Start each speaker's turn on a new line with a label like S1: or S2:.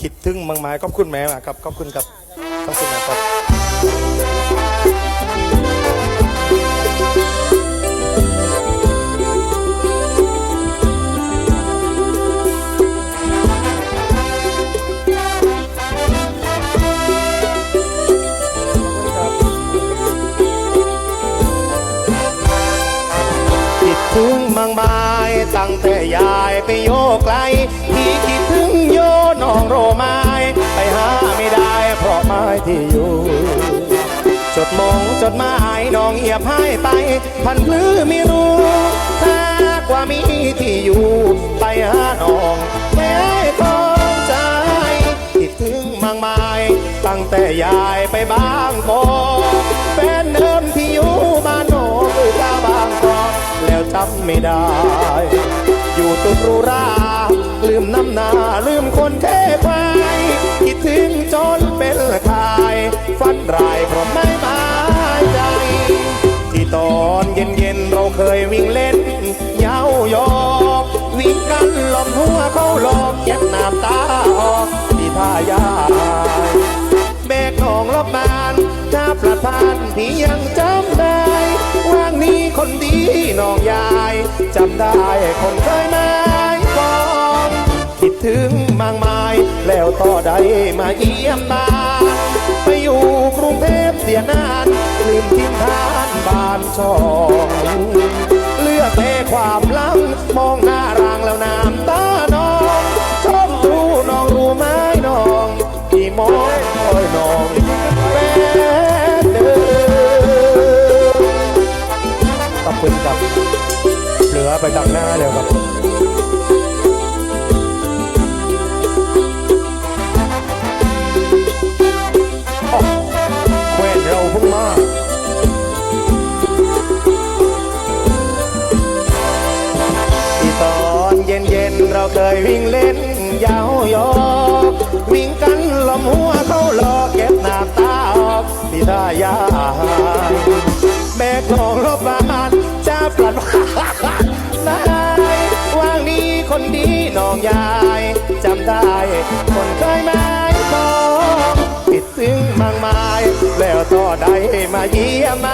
S1: คิดถึงมังไม้ขอบคุณแม่มากครับขอบคุณครับขอบคุณนะครับคิดถึงมังไม้ตั้งแต่ยายไปโยกไกล องโรไม้ไปหาไม่ได้เพราะไม้ที่อยู่ จดมงจดหมายน้องเหียบให้ไป พันพลือไม่รู้ถ้ากว่ามีที่อยู่ ไปหาน้องแม่ทองใจคิดถึงมังไม้ตั้งแต่ยายไปบางกอกเป็นเดิมที่อยู่บ้านโนนหรือก้าบางกอกแล้วจำไม่ได้ อยู่ตุกรูรา ลืมน้ำหนาลืมคนเทพายคิดถึงจนเป็นคาย ฝันร้ายเพราะไม่มายใจ ที่ตอนเย็นๆเราเคยวิ่งเล่นเย้ายอกวิ่งกันลมหัวเขาหลอกเก็บน้ำตาออกที่ท่ายายแบกนองรอบบานถ้าประทานพี่ยังจำได้ ว่างนี้คนดีน้องยายจำได้คนเคยม้ก่ แล้วต่อใดมาเยี่ยมบ้านไปอยู่กรุงเทพเสียนานลืมทิ้งทานบ้านช่องเลือกแต่ความลังมองหน้ารางแล้วน้ำตาน้องชมดูน้องรู้ไหมน้องที่มองคอยน้องแฟนเดิมขอบคุณครับเหลือไปตักหน้าเดี๋ยวครับ ยาวยอวิ่งกันลมหัวเขาหลอกเก็บหน้ำตาออกที่ท่ายาแบกของรบบานจะปลัดนายว่างนี้คนดีน้องยายจำได้คนเคยม้มองคิดถึงมากมาย แล้วต่อได้มาเยี่ยมมา